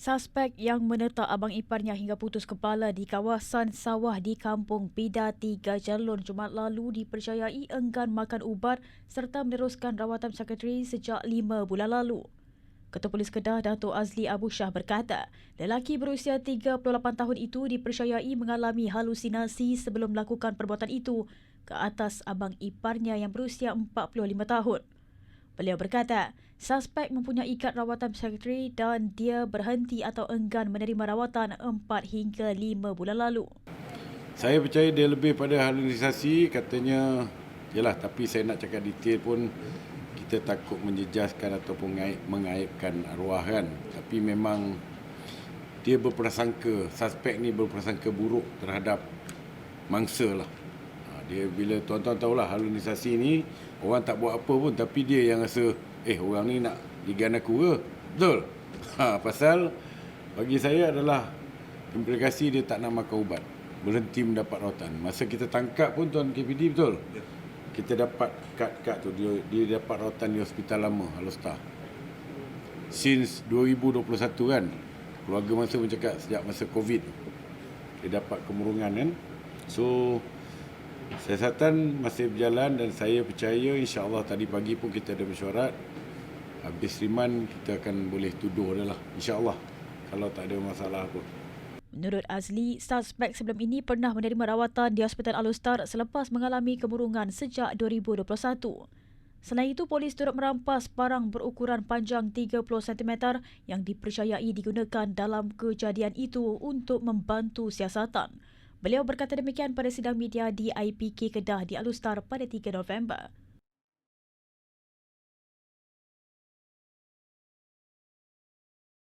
Suspek yang menetak abang iparnya hingga putus kepala di kawasan sawah di Kampung Pida 3 Jalon Jumaat lalu dipercayai enggan makan ubat serta meneruskan rawatan sekretari sejak 5 bulan lalu. Ketua Polis Kedah Dato' Azli Abu Shah berkata, lelaki berusia 38 tahun itu dipercayai mengalami halusinasi sebelum melakukan perbuatan itu ke atas abang iparnya yang berusia 45 tahun. Beliau berkata, suspek mempunyai kad rawatan sekretari dan dia berhenti atau enggan menerima rawatan 4 hingga 5 bulan lalu. Saya percaya dia lebih pada halusinasi katanya yalah tapi saya nak cakap detail pun kita takut menjejaskan ataupun mengaibkan arwah kan tapi memang dia berprasangka suspek ni berprasangka buruk terhadap mangsa lah dia bila tuan-tuan tahulah halusinasi ni orang tak buat apa pun tapi dia yang rasa eh orang ni nak digan aku ke? Betul? Ha, pasal bagi saya adalah implikasi dia tak nak makan ubat. Berhenti mendapat rawatan masa kita tangkap pun tuan KPD betul? Kita dapat kad-kad tu dia, dia dapat rawatan di hospital lama Alostar since 2021 kan keluarga masa pun cakap sejak masa covid dia dapat kemurungan kan? So Siasatan masih berjalan dan saya percaya insya-Allah tadi pagi pun kita ada mesyuarat. Habis riman kita akan boleh tuduh dia lah insya-Allah kalau tak ada masalah apa. Menurut Azli, suspek sebelum ini pernah menerima rawatan di Hospital Alustar selepas mengalami kemurungan sejak 2021. Selain itu, polis turut merampas barang berukuran panjang 30 cm yang dipercayai digunakan dalam kejadian itu untuk membantu siasatan. Beliau berkata demikian pada sidang media di IPK Kedah di Alustar pada 3 November.